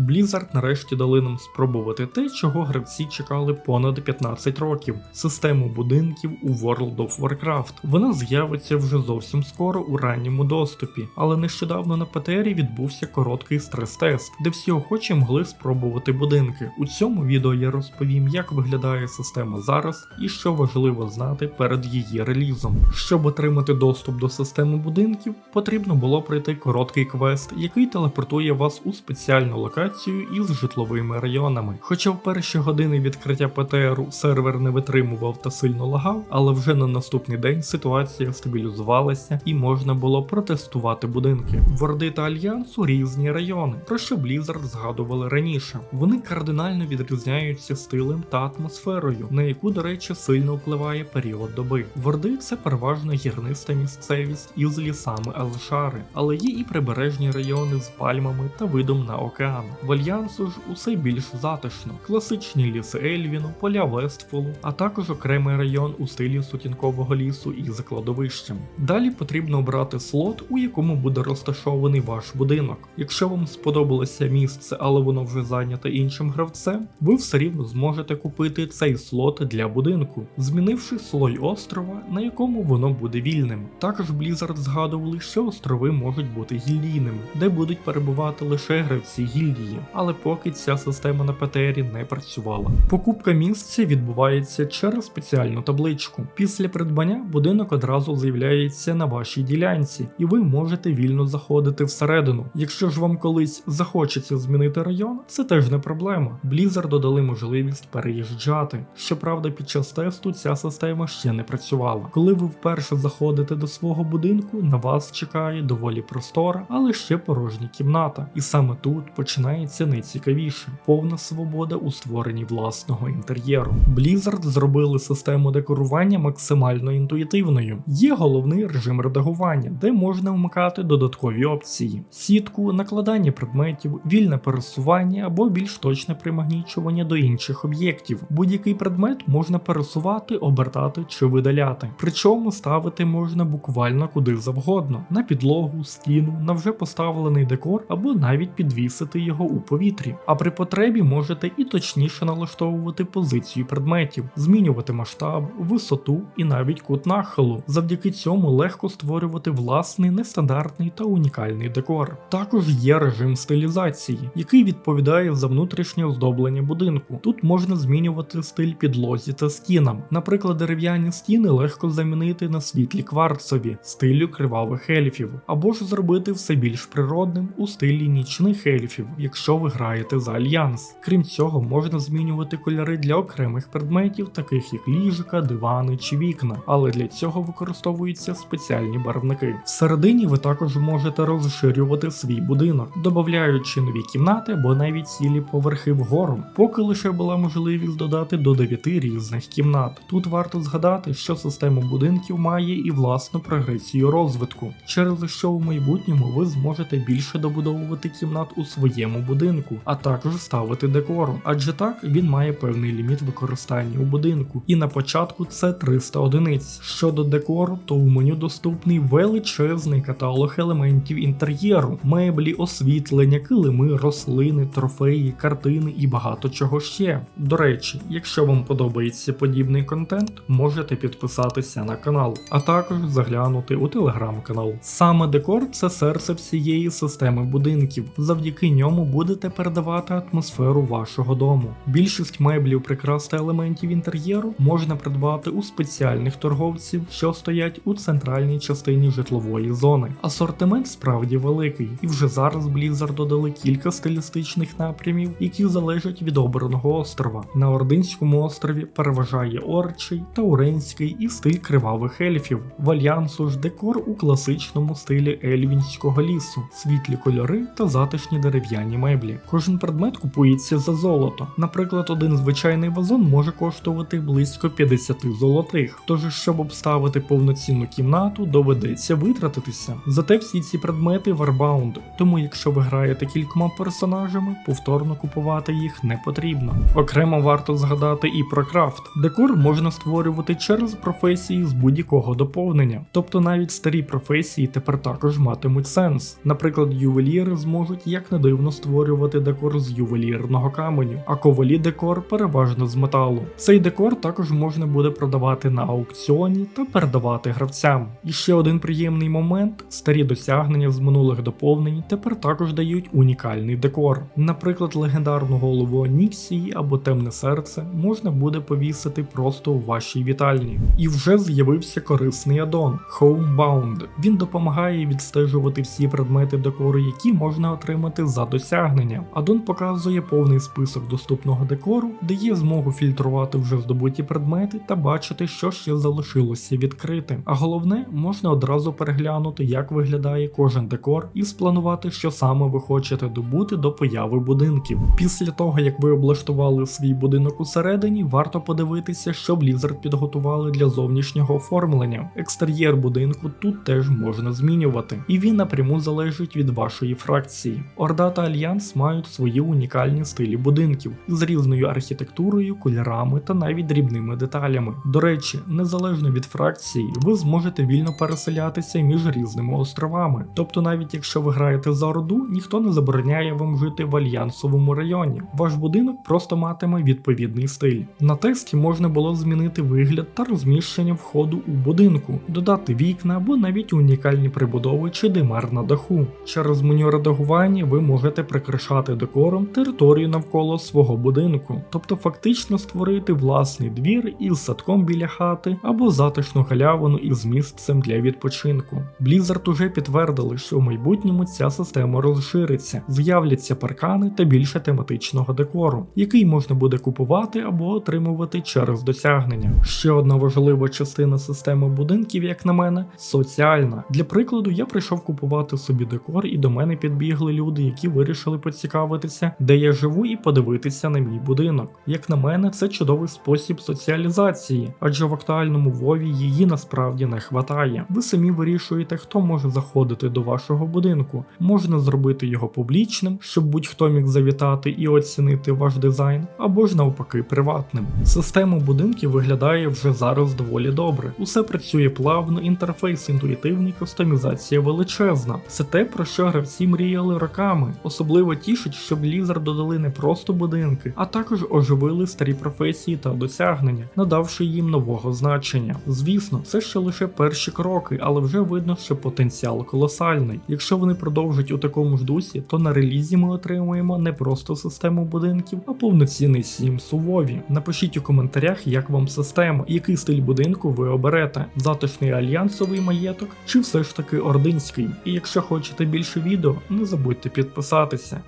Blizzard нарешті дали нам спробувати те, чого гравці чекали понад 15 років систему будинків у World of Warcraft. Вона з'явиться вже зовсім скоро у ранньому доступі, але нещодавно на ПТРі відбувся короткий стрес-тест, де всі охочі могли спробувати будинки. У цьому відео я розповім, як виглядає система зараз і що важливо знати перед її релізом. Щоб отримати доступ до системи будинків, потрібно було пройти короткий квест, який телепортує вас у спеціальну локацію із житловими районами. Хоча в перші години відкриття ПТРу сервер не витримував та сильно лагав, але вже на наступний день ситуація стабілізувалася і можна було протестувати будинки. Ворди та альянсу різні райони, про що Blizzard згадували раніше. Вони кардинально відрізняються стилем та атмосферою, на яку, до речі, сильно впливає період доби. Ворди це переважно гірниста місцевість із лісами Алшари, але є і прибережні райони з пальмами та видом на океан. В альянсу ж усе більш затишно, класичні ліси Ельвіну, поля Вестфолу, а також окремий район у стилі сутінкового лісу із кладовищем. Далі потрібно обрати слот, у якому буде розташований ваш будинок. Якщо вам сподобалося місце, але воно вже зайнято іншим гравцем, ви все рівно зможете купити цей слот для будинку, змінивши слой острова, на якому воно буде вільним. Також Blizzard згадували, що острови можуть бути гільдійними, де будуть перебувати лише гравці гільдії, але поки ця система на ПТРі не працювала. Покупка місця відбувається через спеціальну табличку. Після придбання будинок одразу з'являється на вашій ділянці, і ви можете вільно заходити всередину. Якщо ж вам колись захочеться змінити район, це теж не проблема. Blizzard додали можливість переїжджати. Щоправда, під час тесту ця система ще не працювала. Коли ви вперше заходите до свого будинку, на вас чекає доволі простора, але ще порожня кімната. І саме тут починається найцікавіше повна свобода у створенні власного інтер'єру. Blizzard зробили систему декорування максимально інтуїтивною. Є головний режим редагування, де можна вмикати додаткові опції: сітку, накладання предметів, вільне пересування або більш точне примагнічування до інших об'єктів. Будь-який предмет можна пересувати, обертати чи видаляти. Причому ставити можна буквально куди завгодно: на підлогу, стіну, на вже поставлений декор або навіть підвісити його у повітрі. А при потребі можете і точніше налаштовувати позицію предметів, змінювати масштаб, висоту і навіть кут нахилу. Завдяки цьому легко створювати власний нестандартний та унікальний декор. Також є режим стилізації, який відповідає за внутрішнє оздоблення будинку. Тут можна змінювати стиль підлозі та стінам. Наприклад, дерев'яні стіни легко замінити на світлі кварцові, стилю кривавих ельфів, або ж зробити все більш природним у стилі нічних ельфів, якщо ви граєте за альянс. Крім цього, можна змінювати кольори для окремих предметів, таких як ліжка, дивани чи вікна, але для цього використовуються спеціальні барвники. Всередині ви також можете розширювати свій будинок, додаючи нові кімнати або навіть цілі поверхи вгору, поки лише була можливість додати до 9 різних кімнат. Тут варто згадати, що система будинків має і власну прогресію розвитку, через що в майбутньому ви зможете більше добудовувати кімнат у своєму будинку, а також ставити декору, адже так він має певний ліміт використання у будинку. І на початку це 300 одиниць. Щодо декору, то в меню доступний величезний каталог елементів інтер'єру, меблі, освітлення, килими, рослини, трофеї, картини і багато чого ще. До речі, якщо вам подобається подібний контент, можете підписатися на канал, а також заглянути у телеграм-канал. Саме декор це серце всієї системи будинків. Завдяки ньому будете передавати атмосферу вашого дому. Більшість меблів, прикрас та елементів інтер'єру можна придбати у спеціальних торговців, що стоять у центральній частині житлової зони. Асортимент справді великий, і вже зараз Blizzard додали кілька стилістичних напрямів, які залежать від обраного острова. На Ординському острові переважає Орчий, Тауренський і стиль кривавих ельфів. В альянсу ж декор у класичному стилі ельвінського лісу, світлі кольори та затишні дерев'яні меблі. Кожен предмет купується за золото. Наприклад, один звичайний вазон може коштувати близько 50 золотих. Тож, щоб обставити повноцінну кімнату, доведеться витратитися. Зате всі ці предмети варбаунд, тому якщо ви граєте кількома персонажами, повторно купувати їх не потрібно. Окремо варто згадати і про крафт. Декор можна створювати через професії з будь-якого доповнення, тобто навіть старі професії тепер також матимуть сенс. Наприклад, ювеліри зможуть як не дивно створити створювати декор з ювелірного каменю, а ковалі декор переважно з металу. Цей декор також можна буде продавати на аукціоні та передавати гравцям. І ще один приємний момент: старі досягнення з минулих доповнень тепер також дають унікальний декор. Наприклад, легендарну голову Оніксії або темне серце можна буде повісити просто у вашій вітальні. І вже з'явився корисний адон Homebound. Він допомагає відстежувати всі предмети декору, які можна отримати за досягнення. Адон показує повний список доступного декору, дає змогу фільтрувати вже здобуті предмети та бачити, що ще залишилося відкритим. А головне, можна одразу переглянути, як виглядає кожен декор, і спланувати, що саме ви хочете добути до появи будинків. Після того, як ви облаштували свій будинок усередині, варто подивитися, що Blizzard підготували для зовнішнього оформлення. Екстер'єр будинку тут теж можна змінювати, і він напряму залежить від вашої фракції. Орда та Альянс мають свої унікальні стилі будинків з різною архітектурою, кольорами та навіть дрібними деталями. До речі, незалежно від фракції, ви зможете вільно переселятися між різними островами. Тобто, навіть якщо ви граєте за Орду, ніхто не забороняє вам жити в альянсовому районі. Ваш будинок просто матиме відповідний стиль. На тесті можна було змінити вигляд та розміщення входу у будинку, додати вікна або навіть унікальні прибудови чи димар на даху. Через меню редагування ви можете прикрашати декором територію навколо свого будинку, тобто фактично створити власний двір із садком біля хати або затишну галявину із місцем для відпочинку. Blizzard уже підтвердили, що в майбутньому ця система розшириться, з'являться паркани та більше тематичного декору, який можна буде купувати або отримувати через досягнення. Ще одна важлива частина системи будинків, як на мене, соціальна. Для прикладу, я прийшов купувати собі декор, і до мене підбігли люди, які вирішили поцікавитися, де я живу, і подивитися на мій будинок. Як на мене, це чудовий спосіб соціалізації, адже в актуальному вові її насправді не хватає. Ви самі вирішуєте, хто може заходити до вашого будинку. Можна зробити його публічним, щоб будь-хто міг завітати і оцінити ваш дизайн, або ж навпаки приватним. Система будинків виглядає вже зараз доволі добре. Усе працює плавно, інтерфейс інтуїтивний, кастомізація величезна. Це те, про що гравці мріяли роками. Особливо тішить, що Blizzard додали не просто будинки, а також оживили старі професії та досягнення, надавши їм нового значення. Звісно, це ще лише перші кроки, але вже видно, що потенціал колосальний. Якщо вони продовжать у такому ж дусі, то на релізі ми отримуємо не просто систему будинків, а повноцінний Sims у Вові. Напишіть у коментарях, як вам система, який стиль будинку ви оберете: затишний альянсовий маєток чи все ж таки ординський. І якщо хочете більше відео, не забудьте підписатися.